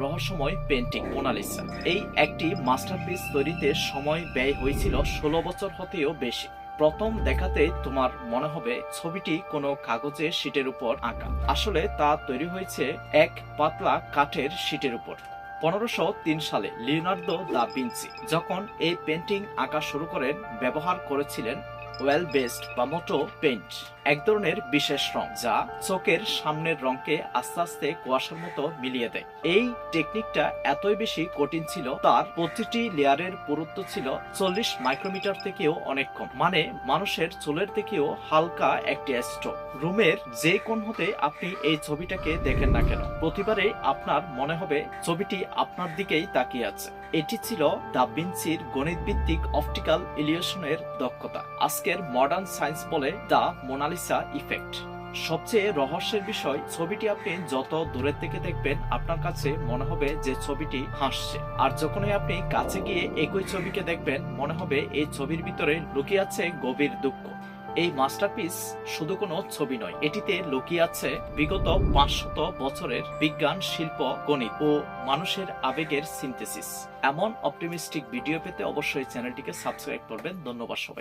রহস্যময় painting Mona Lisa এই একটি মাস্টারপিস তৈরিতে সময় ব্যয় হয়েছিল ষোলো বছর হতেও বেশি। প্রথম দেখাতে তোমার মনে হবে ছবিটি কোনো কাগজে শীটের উপর আঁকা। আসলে তা তৈরি হয়েছে এক পাতলা কাঠের শীটের উপর। পনেরোশো তিন সালে লিওনার্দো দা ভিঞ্চি যখন এই পেন্টিং আঁকা শুরু করেন, ব্যবহার করেছিলেন ওয়েল বেসড বা মোটো পেইন্ট এক ধরনের বিশেষ রং যা চোখের সামনের রংকে আস্তে আস্তে কুয়াশার মতো মিলিয়ে দেয়। এই টেকনিকটা এতই বেশি কঠিন ছিল, তার প্রতিটি লেয়ারের পুরুত্ব ছিল চল্লিশ মাইক্রোমিটার থেকেও অনেক কম। মানে মানুষের চুলের থেকেও হালকা একটি স্ট্রোক রুমের যে কোন হতে আপনি এই ছবিটাকে দেখেন না কেন, প্রতিবারে আপনার মনে হবে ছবিটি আপনার দিকেই তাকিয়ে আছে। এটি ছিল দা ভিঞ্চির গণিতভিত্তিক অপটিক্যাল ইলিউশনের দক্ষতা। আজকের মডার্ন সায়েন্স বলে দ্য মোনালিসা ইফেক্ট। সবচেয়ে রহস্যের বিষয়, ছবিটি আপনি যত দূরের থেকে দেখবেন, আপনার কাছে মনে হবে যে ছবিটি হাসছে। আর যখনই আপনি কাছে গিয়ে একই ছবিকে দেখবেন, মনে হবে এই ছবির ভিতরে লুকিয়ে আছে গভীর দুঃখ। এই মাস্টারপিস শুধু কোনো ছবি নয়, এটিতে লুকিয়ে আছে বিগত পাঁচশত বছরের বিজ্ঞান, শিল্প, গণিত ও মানুষের আবেগের সিনথেসিস এমন অপটিমিস্টিক ভিডিও পেতে অবশ্যই চ্যানেলটিকে সাবস্ক্রাইব করবেন। ধন্যবাদ সবাইকে।